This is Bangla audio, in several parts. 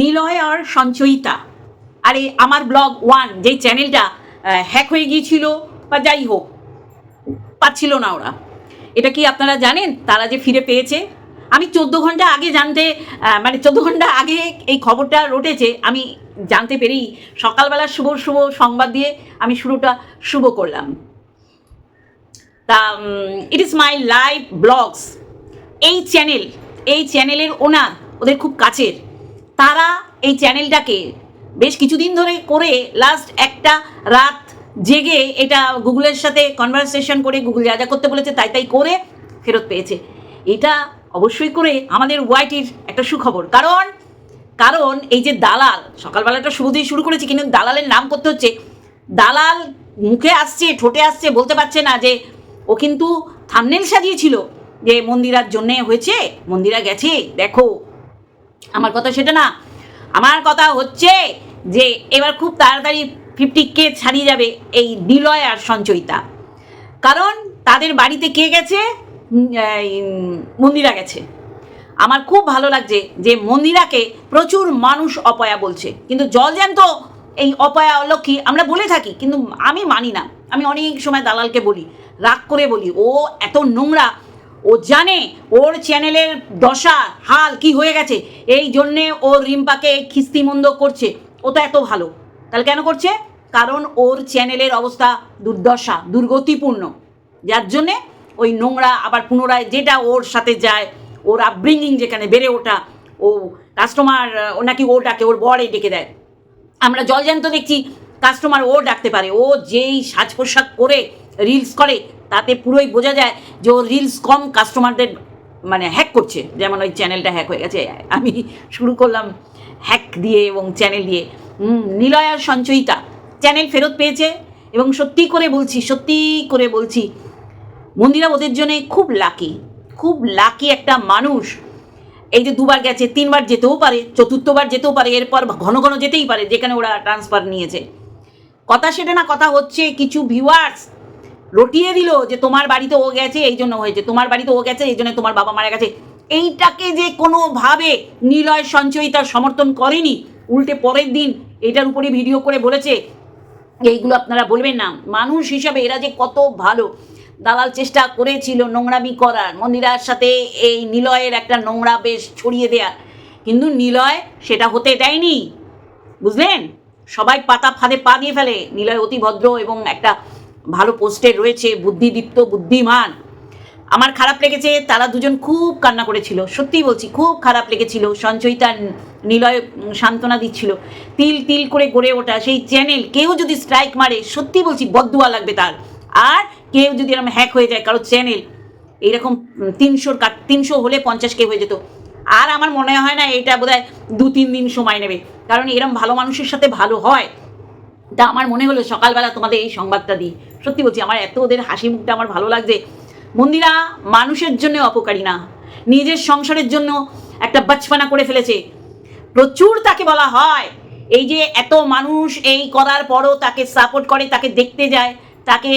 নিলয় আর সঞ্চয়িতা। আরে, আমার ব্লগ ওয়ান যেই চ্যানেলটা হ্যাক হয়ে গিয়েছিল, বা যাই হোক, পাচ্ছিল না ওরা। এটা কি আপনারা জানেন? তারা যে ফিরে পেয়েছে? আমি চোদ্দ ঘণ্টা আগে জানতে মানে চোদ্দ ঘণ্টা আগে এই খবরটা রটেছে। আমি জানতে পেরেই সকালবেলা শুভ শুভ সংবাদ দিয়ে আমি শুরুটা শুভ করলাম। তা it is my live blogs এই চ্যানেল, এই চ্যানেলের ওনার ওদের খুব কাছের। তারা এই চ্যানেলটাকে বেশ কিছুদিন ধরে করে লাস্ট একটা রাত জেগে এটা গুগলের সাথে কনভারসেশন করে গুগল যা যা করতে বলেছে তাই তাই করে ফেরত পেয়েছে। এটা অবশ্যই করে আমাদের ওয়াইটির একটা সুখবর। কারণ কারণ এই যে দালাল, সকালবেলাটা শুরু দিয়ে শুরু করেছি, কিন্তু দালালের নাম করতে হচ্ছে। দালাল মুখে আসছে, ঠোঁটে আসছে, বলতে পারছে না যে ও কিন্তু থামনেল সাজিয়েছিল যে মন্দিরার জন্যে হয়েছে, মন্দিরা গেছে, দেখো। আমার কথা সেটা না। আমার কথা হচ্ছে যে এবার খুব তাড়াতাড়ি ফিফটি কে ছাড়িয়ে যাবে এই নিলয় আর সঞ্চয়িতা। কারণ তাদের বাড়িতে কে গেছে? মন্দিরা গেছে। আমার খুব ভালো লাগছে যে মন্দিরাকে প্রচুর মানুষ অপয়া বলছে। কিন্তু জলজ্যান্ত এই অপয়া অলক্ষী আমরা বলে থাকি, কিন্তু আমি মানি না। আমি অনেক সময় দালালকে বলি, রাগ করে বলি, ও এত নোংরা ও জানে, ওর চ্যানেলের দশা, হাল কি হয়ে গেছে, এই জন্যে ও রিম্পাকে খিস্তিমন্দ করছে। ও তো এত ভালো। তাহলে কেন করছে? কারণ ওর চ্যানেলের অবস্থা দুর্দশা, দুর্গতিপূর্ণ। যার জন্যে ওই নোংরা আবার পুনরায় যেটা ওর সাথে যায়, ওর আপব্রিঙ্গিং যেখানে বেড়ে ওঠা, ও কাস্টমার ও নাকি ওটাকে ওর বরে ডেকে দেয়। আমরা জল জ্যান্ত দেখছি কাস্টমার ও ডাকতে পারে ও যেই সাজ পোশাক করে রিলস করে তাতে পুরোই বোঝা যায় যে ও রিলস কম কাস্টমারদের মানে হ্যাক করছে। যেমন ওই চ্যানেলটা হ্যাক হয়ে গেছে আমি শুরু করলাম হ্যাক দিয়ে এবং চ্যানেল দিয়ে। হুম, নিলয় আর সঞ্চয়িতা চ্যানেল ফেরত পেয়েছে এবং সত্যি করে বলছি সত্যি করে বলছি মন্দিরা ওদের জন্য খুব লাকি খুব লাকি একটা মানুষ। এই যে দুবার গেছে তিনবার যেতেও পারে চতুর্থবার যেতেও পারে এরপর ঘন ঘন যেতেই পারে যেখানে ওরা ট্রান্সফার নিয়েছে। কথা সেটা না, কথা হচ্ছে। কিছু ভিউয়ার্স রটিয়ে দিল যে তোমার বাড়িতে ও গেছে, এই জন্য হয়েছে। তোমার বাড়িতে ও গেছে, এই জন্য তোমার বাবা মারা গেছে। এইটাকে যে কোনোভাবে নিলয় সঞ্চয়িতা সমর্থন করেনি, উল্টে পরের দিন এটার উপরে ভিডিও করে বলেছে। এইগুলো আপনারা বলবেন না। মানুষ হিসাবে এরা যে কত ভালো। দালাল চেষ্টা করেছিল নোংরামি করার, মন্দিরার সাথে এই নিলয়ের একটা নোংরা বেশ ছড়িয়ে দেওয়ার কিন্তু নিলয় সেটা হতে দেয়নি। বুঝলেন? সবাই পাতা ফাঁদে পা দিয়ে ফেলে। নিলয় অতি ভদ্র এবং একটা ভালো পোস্টে রয়েছে, বুদ্ধিদীপ্ত, বুদ্ধিমান। আমার খারাপ লেগেছে, তারা দুজন খুব কান্না করেছিল। সত্যি বলছি, খুব খারাপ লেগেছিল। সঞ্চয়িতা, নিলয় সান্ত্বনা দিচ্ছিল। তিল তিল করে গড়ে ওঠা সেই চ্যানেল, কেউ যদি স্ট্রাইক মারে সত্যি বলছি বদুয়া লাগবে তার। আর কেউ যদি এরকম হ্যাক হয়ে যায় কারও চ্যানেল, এইরকম তিনশোর কাট, তিনশো হলে পঞ্চাশ কে হয়ে যেত। আর আমার মনে হয় না এটা বোধহয় দু তিন দিন সময় নেবে। কারণ এরম ভালো মানুষের সাথে ভালো হয়। তা আমার মনে হলো সকালবেলা তোমাদের এই সংবাদটা দিই। সত্যি বলছি, আমার এত ওদের হাসি মুখটা আমার ভালো লাগছে। মন্দিরা মানুষের জন্য অপকারী না। নিজের সংসারের জন্য একটা বাচপানা করে ফেলেছে। প্রচুর তাকে বলা হয়। এই যে এত মানুষ এই করার পরও তাকে সাপোর্ট করে, তাকে দেখতে যায়, তাকে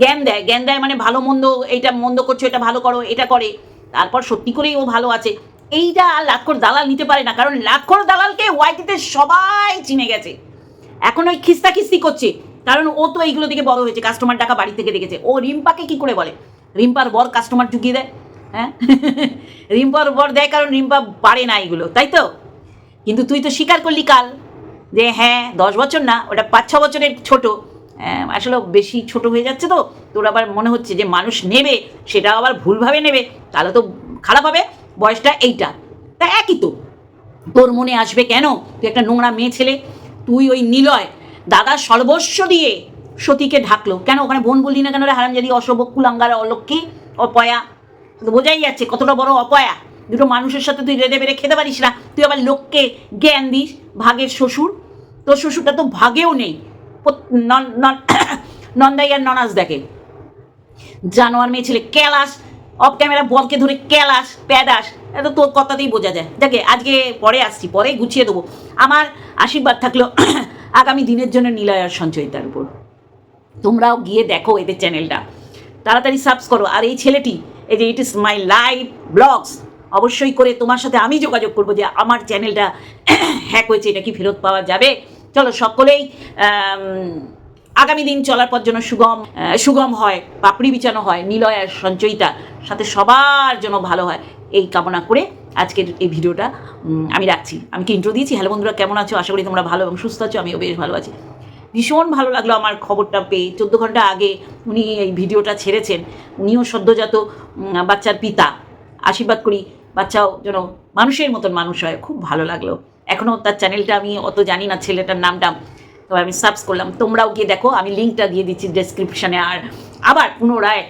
জ্ঞান দেয়। জ্ঞান দেয় মানে ভালো মন্দ, এইটা মন্দ করছ, এটা ভালো করো, এটা করে। তারপর সত্যি করেই ও ভালো আছে। এইটা লাক্ষর দালাল নিতে পারে না কারণ লাক্ষর দালালকে ওয়াইটিতে সবাই চিনে গেছে। এখন ওই খিস্তা খিস্তি করছে কারণ ও তো এইগুলো থেকে বড় হয়েছে কাস্টমার টাকা বাড়ি থেকে দেখেছে। ও রিম্পাকে কি করে বলে? রিম্পার বর কাস্টমার ঢুকিয়ে দেয় হ্যাঁ? রিম্পার বর দেয় কারণ রিম্পা পারে না এগুলো তাই তো? কিন্তু তুই তো স্বীকার করলি কাল যে হ্যাঁ দশ বছর না ওটা পাঁচ ছ বছরের ছোট। হ্যাঁ, আসলে বেশি ছোট হয়ে যাচ্ছে তো তোর আবার মনে হচ্ছে যে মানুষ নেবে সেটা আবার ভুলভাবে নেবে তাহলে তো খারাপ হবে। বয়সটা এইটা। তা একই তো। তোর মনে আসবে কেন? তুই একটা নোংরা মেয়ে ছেলে, তুই ওই নিলয়, দাদা সর্বস্ব দিয়ে সতীকে ঢাকলো। কেন? ওখানে বোন বললি না কেন রে হারামজাদি? অশোভ কুলাঙ্গার অলক্ষী অপয়া? বোঝাই যাচ্ছে কতটা বড় অপয়া। দুটো মানুষের সাথে তুই রেঁধে বেড়ে খেতে পারিস না। তুই আবার লোককে জ্ঞান দিস, ভাগের শ্বশুর। তোর শ্বশুরটা তো ভাগেও নেই। নন্দাই আর ননাস দেখে। জানোয়ার মেয়ে ছেলে, ক্যালাস অফ ক্যামেরা বলকে ধরে ক্যালাস প্যাদাস, এটা তোর কথাতেই বোঝা যায়। দেখে, আজকে পরে আসছি পরে গুছিয়ে দেবো। আমার আশীর্বাদ থাকল আগামী দিনের জন্য নিলয়ার সঞ্চয়িতার উপর। তোমরাও গিয়ে দেখো এদের চ্যানেলটা। তাড়াতাড়ি সাবস করো। আর এই ছেলেটি, এই যে ইট ইস মাই লাইভ ব্লগস অবশ্যই করে তোমার সাথে আমি যোগাযোগ করব যে আমার চ্যানেলটা হ্যাক হয়েছে, এটা কি ফেরত পাওয়া যাবে? চলো, সকলেই আগামী দিন চলার পর যেন সুগম সুগম হয়, পাপড়ি বিছানো হয়, নিলয় আর সঞ্চয়িতা সাথে সবার জন্য ভালো হয়। এই কামনা করে আজকের এই ভিডিওটা আমি রাখছি। আমি কি ইন্ট্রো দিয়েছি? হ্যালো বন্ধুরা, কেমন আছো? আশা করি তোমরা ভালো এবং সুস্থ আছো, আমিও বেশ ভালো আছি। ভীষণ ভালো লাগল আমার খবরটা পেয়ে। চোদ্দ ঘণ্টা আগে উনি এই ভিডিওটা ছেড়েছেন। উনিও সদ্যজাত বাচ্চার পিতা। আশীর্বাদ করি, বাচ্চাও যেন মানুষের মতন মানুষ হয়। খুব ভালো লাগল। এখনও তার চ্যানেলটা আমি অত জানি না, ছেলেটার নামটা। তবে আমি সার্চ করলাম। তোমরাও গিয়ে দেখো, আমি লিঙ্কটা দিয়ে দিচ্ছি ডেসক্রিপশানে আর আবার পুনরায়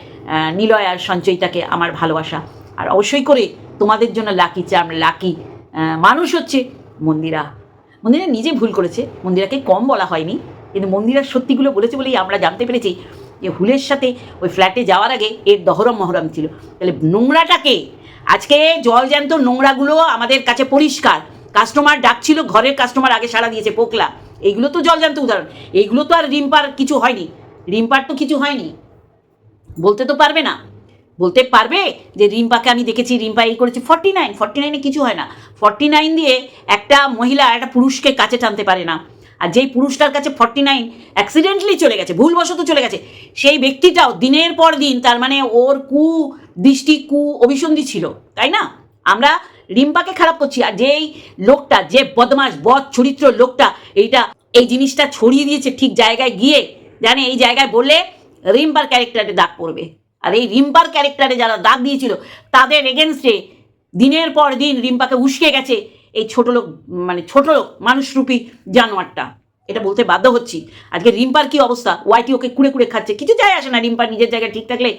নিলয় আর সঞ্চয়িতাকে আমার ভালোবাসা। আর অবশ্যই করে তোমাদের জন্য লাকি চাম লাকি মানুষ হচ্ছে মন্দিরা। মন্দিরা নিজে ভুল করেছে, মন্দিরাকে কম বলা হয়নি। কিন্তু মন্দিরার সত্যিগুলো বলেছে বলেই আমরা জানতে পেরেছি যে হুলের সাথে ওই ফ্ল্যাটে যাওয়ার আগে এর দহরম মহরম ছিল। তাহলে নোংরাটাকে, আজকে জল জ্যান্ত নোংরাগুলো আমাদের কাছে পরিষ্কার। কাস্টমার ডাকছিল, ঘরের কাস্টমার আগে সাড়া দিয়েছে, পোকলা। এইগুলো তো জল জ্যান্ত উদাহরণ। এইগুলো তো আর রিম্পার কিছু হয়নি। রিম্পার তো কিছু হয়নি। বলতে তো পারবে না। বলতে পারবে যে রিম্পাকে আমি দেখেছি, রিম্পা এই করেছে। ফর্টি নাইন ফর্টি নাইনে কিছু হয় না। ফর্টি নাইন দিয়ে একটা মহিলা, একটা পুরুষকে কাছে টানতে পারে না। আর যেই পুরুষটার কাছে ফর্টি নাইন অ্যাক্সিডেন্টলি চলে গেছে, ভুলবশত চলে গেছে, সেই ব্যক্তিটাও দিনের পর দিন তার মানে ওর কু দৃষ্টি, কু অভিসন্ধি ছিল, তাই না? আমরা রিম্পাকে খারাপ করছি। আর যেই লোকটা, যে বদমাস বদ চরিত্র লোকটা, এইটা, এই জিনিসটা ছড়িয়ে দিয়েছে ঠিক জায়গায় গিয়ে, জানে, এই জায়গায় বললে রিম্পার ক্যারেক্টারে দাগ পড়বে। আর এই রিম্পার ক্যারেক্টারে যারা দাগ দিয়েছিল, তাদের এগেনস্টে দিনের পর দিন রিম্পাকে উস্কে গেছে এই ছোট লোক মানে ছোট লোক, মানুষরূপী জানোয়ারটা। এটা বলতে বাধ্য হচ্ছি। আজকে রিম্পার কি অবস্থা? ওয়াইটি ওকে কুড়ে কুড়ে খাচ্ছে। কিছু যায় আসে না রিম্পার নিজের জায়গায় ঠিক থাকলে।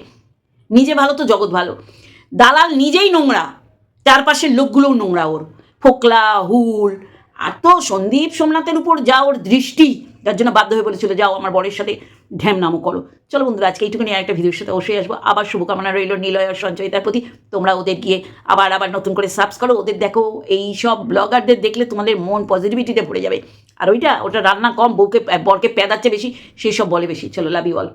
নিজে ভালো তো, জগৎ ভালো। দালাল নিজেই নোংরা। চারপাশের লোকগুলোও নোংরা ওর। ফোকলা, হুল, আর তো সন্দীপ সোমনাথের উপর যা ওর দৃষ্টি, যার জন্য বাধ্য হয়ে বলেছিল, যাও আমার বরের সাথে ঢ্যাম নামও করো। চলো বন্ধুরা, আজকে এইটুকুনি একটা ভিডিওর সাথে অবশ্যই আসব। আবার শুভকামনা রইল নিলয় আর সঞ্চয়িতার প্রতি। তোমরা ওদের গিয়ে আবার আবার নতুন করে সাবস করো। ওদের দেখো, এই সব ব্লগারদের দেখলে তোমাদের মন পজিটিভিটিতে ভরে যাবে। আর ওইটা, ওটা রান্না কম, বউকে, বরকে প্যাদাচ্ছে বেশি, সেই সব বলে বেশি। চলো লাভ ইউ অল